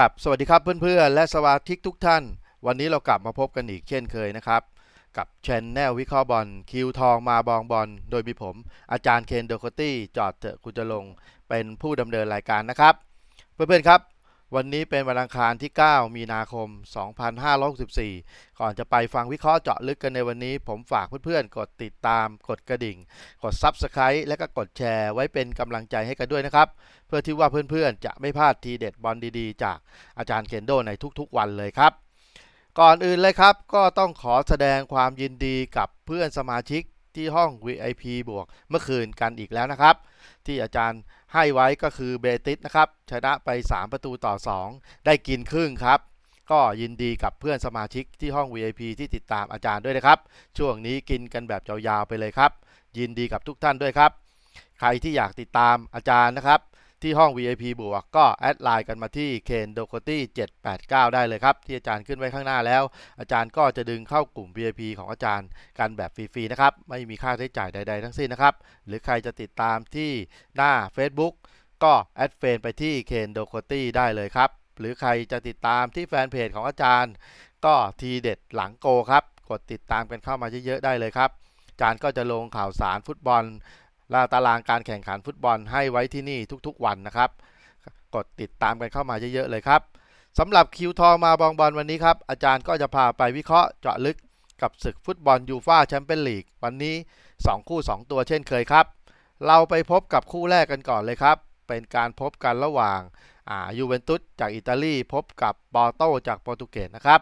ครับสวัสดีครับเพื่อนๆ และสมาชิกทุกท่าน วันนี้เรากลับมาพบกันอีกเช่นเคยนะครับ กับชแนลวิเคราะห์บอลคิวทองมาบองบอลโดยมีผม อาจารย์เคนเดอร์คตี้จอดเถอะคุณจะลงเป็นผู้ดำเนินรายการนะครับ เพื่อนๆครับ วันนี้เป็นวันอังคารที่ 9 มีนาคม 2564 ก่อนจะไปฟังวิเคราะห์เจาะลึกกันในวันนี้ ผมฝากเพื่อนๆ กดติดตาม กดกระดิ่ง กด Subscribe และก็กดแชร์ไว้เป็นกำลังใจให้กันด้วยนะครับ เพื่อที่ว่าเพื่อนๆ จะไม่พลาดทีเด็ดบอลดีๆ จากอาจารย์เคนโดในทุกๆ วันเลยครับ ก่อนอื่นเลยครับ ก็ต้องขอแสดงความยินดีกับเพื่อนสมาชิก ที่ห้อง VIP บวกเมื่อคืนกันอีกแล้วนะครับ ที่อาจารย์ให้ไว้ก็คือเบติสนะครับ ชนะไป 3 ประตูต่อ 2 ได้กินครึ่งครับ ก็ยินดีกับเพื่อนสมาชิกที่ห้อง VIP ที่ติดตามอาจารย์ด้วยนะครับ ช่วงนี้กินกันแบบยาวๆไปเลยครับ ยินดีกับทุกท่านด้วยครับ ใครที่อยากติดตามอาจารย์นะครับ ที่ห้อง VIP บวกก็แอดไลน์กันมาที่เคนโดโคตี้789 ได้เลยครับ ที่อาจารย์ขึ้นไว้ข้างหน้าแล้ว อาจารย์ก็จะดึงเข้ากลุ่ม VIP ของอาจารย์กันแบบฟรีๆนะครับ ไม่มีค่าใช้จ่ายใด ๆ ทั้งสิ้นนะครับ หรือใครจะติดตามที่หน้า Facebook ก็แอดเฟนไปที่เคนโดโคตี้ได้เลยครับ หรือใครจะติดตามที่แฟนเพจของอาจารย์ ก็ทีเด็ดหลังโกครับ กดติดตามกันเข้ามาเยอะๆได้เลยครับอาจารย์ก็จะลงข่าวสารฟุตบอล และตารางการแข่งขันฟุตบอลให้ไว้ที่นี่ทุกๆวันนะครับ กดติดตามกันเข้ามาเยอะๆเลยครับสำหรับคิวทองมาบองบอลวันนี้ครับ อาจารย์ก็จะพาไปวิเคราะห์เจาะลึกกับศึกฟุตบอลยูฟ่าแชมเปี้ยนลีกวันนี้ 2 คู่ 2 ตัวเช่นเคยครับ เราไปพบกับคู่แรกกันก่อนเลยครับ เป็นการพบกันระหว่างอ่ายูเวนตุสจากอิตาลีพบกับปอโตจากโปรตุเกสนะครับ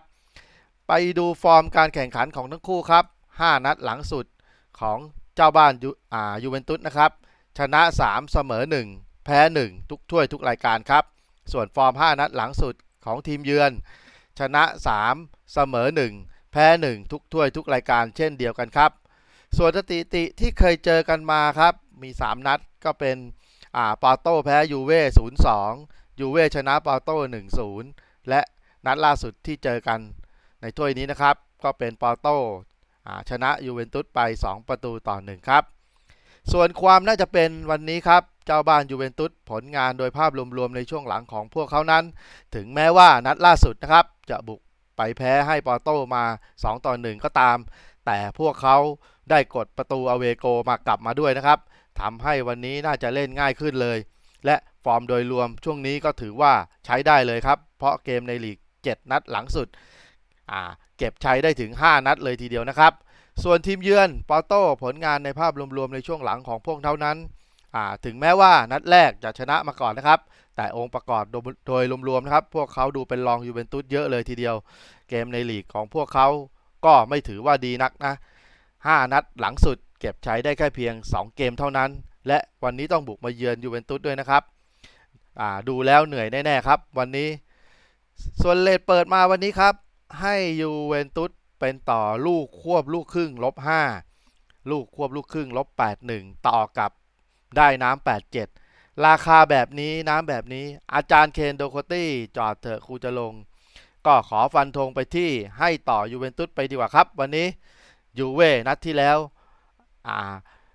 ไปดูฟอร์มการแข่งขันของทั้งคู่ครับ 5 นัดหลังสุดของ เจ้าบ้านยูอ่ายูเวนตุสนะครับ ชนะ 3 เสมอ 1 แพ้ 1 ทุกถ้วยทุกรายการครับ ส่วนฟอร์ม 5 นัดหลังสุดของทีมเยือน ชนะ 3 เสมอ 1 แพ้ 1 ทุกถ้วยทุกรายการเช่นเดียวกันครับ ส่วนสถิติที่เคยเจอกันมาครับ มี 3 นัดก็เป็นอ่าปาโต้แพ้ยูเว่0-2 ยูเว่ชนะปาโต้1-0 และนัดล่าสุดที่เจอกันในถ้วยนี้นะครับ ก็เป็นปาโต้ ชนะยูเวนตุสไป 2 ประตูต่อ 1 ครับ ส่วนความน่าจะเป็นวันนี้ครับ เจ้าบ้านยูเวนตุสผลงานโดยภาพรวมๆในช่วงหลังของพวกเขานั้น ถึงแม้ว่านัดล่าสุดนะครับ จะบุกไปแพ้ให้ปอร์โตมา 2 ต่อ 1 ก็ตาม แต่พวกเขาได้กดประตูอเวโกมากลับมาด้วยนะครับทำให้วันนี้น่าจะเล่นง่ายขึ้นเลย และฟอร์มโดยรวมช่วงนี้ก็ถือว่าใช้ได้เลยครับ เพราะเกมในลีก 7 นัดหลังสุด เก็บใช้ได้ถึง 5 นัดเลยทีเดียวนะครับ ส่วนทีมเยือนปอโต้ผลงานในภาพรวมๆในช่วงหลังของพวกเท่านั้น ถึงแม้ว่านัดแรกจะชนะมาก่อนนะครับ แต่องค์ประกอบโดยรวมๆนะครับ พวกเขาดูเป็นรองยูเวนตุสเยอะเลยทีเดียว เกมในลีกของพวกเขาก็ไม่ถือว่าดีนักนะ 5 นัดหลังสุดเก็บใช้ได้แค่เพียง 2 เกมเท่านั้น และวันนี้ต้องบุกมาเยือนยูเวนตุสด้วยนะครับดูแล้วเหนื่อยแน่ๆครับ วันนี้ ส่วนเลทเปิดมาวันนี้ครับ ให้ยูเวนตุสเป็นต่อลูกควบลูกครึ่งลบ5ลูกควบลูกครึ่งลบ81 ต่อกับได้น้ำ87 ราคาแบบนี้น้ำแบบนี้ อาจารย์เคนโดโคตี้จอดเถอะครูจะลง ก็ขอฟันธงไปที่ให้ต่อยูเวนตุสไปดีกว่าครับ วันนี้ยูเว่นัดที่แล้วอ่า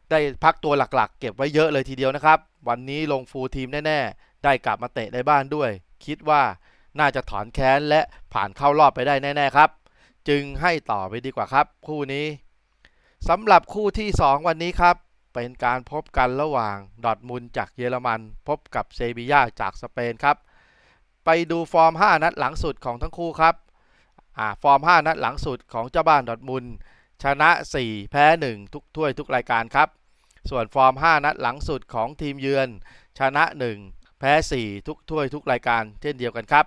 ได้พักตัวหลักๆ เก็บไว้เยอะเลยทีเดียวนะครับ วันนี้ลงฟูลทีมแน่ ๆ ได้กลับมาเตะในบ้านด้วย คิดว่า น่าจะถอนแค้นและผ่านเข้ารอบไปได้แน่ๆครับ จึงให้ต่อไปดีกว่าครับ คู่นี้สำหรับคู่ที่ 2 วันนี้ครับ เป็นการพบกันระหว่างดอทมุนจากเยอรมัน พบกับเซบียาจากสเปนครับ ไปดูฟอร์ม 5 นัดหลังสุดของทั้งคู่ครับอ่าฟอร์ม 5 นัดหลังสุดของเจ้าบ้านดอทมุนชนะ 4 แพ้ 1 ทุกถ้วยทุกรายการครับ ส่วนฟอร์ม 5 นัดหลังสุดของทีมเยือน ชนะ 1 แพ้ 4 ทุกถ้วยทุกรายการเช่นเดียวกันครับ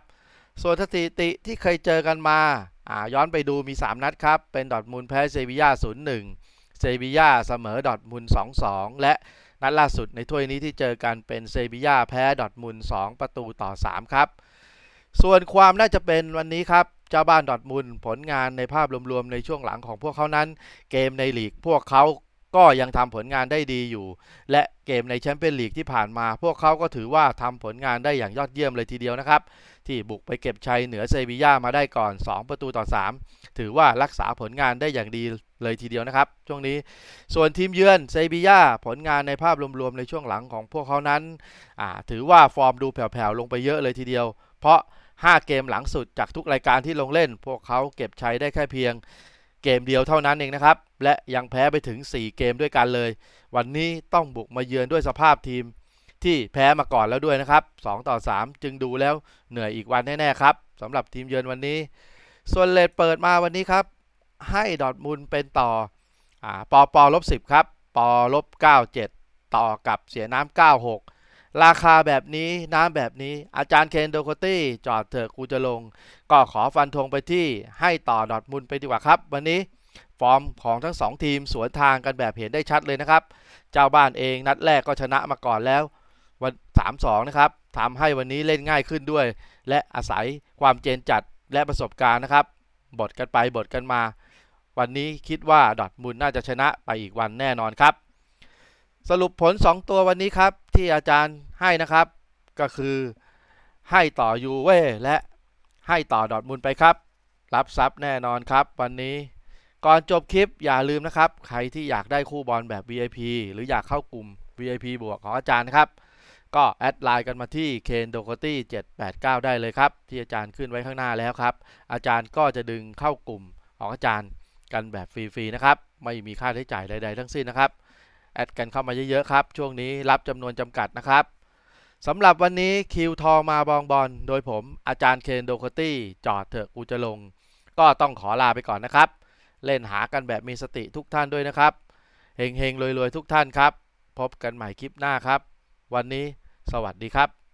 ส่วนสถิติที่เคยเจอกันมาอ่าย้อนไปดูมี 3 นัดครับ เป็นดอทมุนด์แพ้เซบียา0-1 เซบียาเสมอดอทมุนด์2-2 และนัดล่าสุดในถ้วยนี้ที่เจอกันเป็นเซบียาแพ้ดอทมุนด์2ประตูต่อ 3 ครับ ส่วนความน่าจะเป็นวันนี้ครับเจ้าบ้านดอทมุนด์ผลงานในภาพรวมๆในช่วงหลังของพวกเขานั้น เกมในลีกพวกเขา ก็ยังทำผลงานได้ดีอยู่ และเกมในแชมเปี้ยนลีกที่ผ่านมา พวกเขาก็ถือว่าทำผลงานได้อย่างยอดเยี่ยมเลยทีเดียวนะครับ ที่บุกไปเก็บชัยเหนือเซบีย่ามาได้ก่อน 2 ประตูต่อ 3 ถือว่ารักษาผลงานได้อย่างดีเลยทีเดียวนะครับ ช่วงนี้ส่วนทีมเยือนเซบีย่าผลงานในภาพรวมๆในช่วงหลังของพวกเขานั้นถือว่าฟอร์มดูแผ่วๆลงไปเยอะเลยทีเดียว เพราะ 5 เกมหลังสุดจากทุกรายการที่ลงเล่น พวกเขาเก็บชัยได้แค่เพียง เกมเดียวเท่านั้นเองนะครับ และยังแพ้ไปถึง 4 เกมด้วยกันเลย วันนี้ต้องบุกมาเยือนด้วยสภาพทีม ที่แพ้มาก่อนแล้วด้วยนะครับ 2 ต่อ 3 จึงดูแล้วเหนื่อยอีกวันแน่ๆครับสำหรับทีมเยือนวันนี้ ส่วนเลดเปิดมาวันนี้ครับ ให้ดอร์ทมุนด์เป็นต่ออปอปอลบ10 ครับปอลบ97 ต่อกับเสียน้ำ96 ราคาแบบนี้น้ำแบบนี้อาจารย์เคนโดโคตี้จอดเถอะกูจะลง ก็ขอฟันธงไปที่ให้ต่อดอทมุนไปดีกว่าครับ วันนี้ฟอร์มของทั้ง 2 ทีมสวนทางกันแบบเห็นได้ชัดเลยนะครับ เจ้าบ้านเองนัดแรกก็ชนะมาก่อนแล้ว วัน 3-2 นะครับทำให้วันนี้เล่นง่ายขึ้นด้วย และอาศัยความเจนจัดและประสบการณ์นะครับบทกันไปบทกันมา วันนี้คิดว่าดอทมุนน่าจะชนะไปอีกวันแน่นอนครับ สรุปผล 2 ตัววันนี้ครับ ที่อาจารย์ให้นะครับ ก็คือให้ต่อยูเว่และให้ต่อดอทมุนไปครับ รับทรัพย์แน่นอนครับ วันนี้ ก่อนจบคลิปอย่าลืมนะครับ ใครที่อยากได้คู่บอลแบบ VIP หรืออยากเข้ากลุ่ม VIP บวกของอาจารย์นะครับ ก็แอดไลน์กันมาที่ k e n d o k o t y 789 ได้เลยครับ ที่อาจารย์ขึ้นไว้ข้างหน้าแล้วครับ อาจารย์ก็จะดึงเข้ากลุ่มของอาจารย์กันแบบฟรีๆนะครับ ไม่มีค่าใช้จ่ายใด ๆ ทั้งสิ้นนะครับ แอดกันเข้ามาเยอะๆครับ ช่วงนี้รับจำนวนจำกัดนะครับสำหรับวันนี้คิวทองมาบองบอล โดยผมอาจารย์เคนโดคตี้จอดเถอะกูจะลง ก็ต้องขอลาไปก่อนนะครับ เล่นหากันแบบมีสติทุกท่านด้วยนะครับเฮงๆรวยๆทุกท่านครับ พบกันใหม่คลิปหน้าครับ วันนี้สวัสดีครับ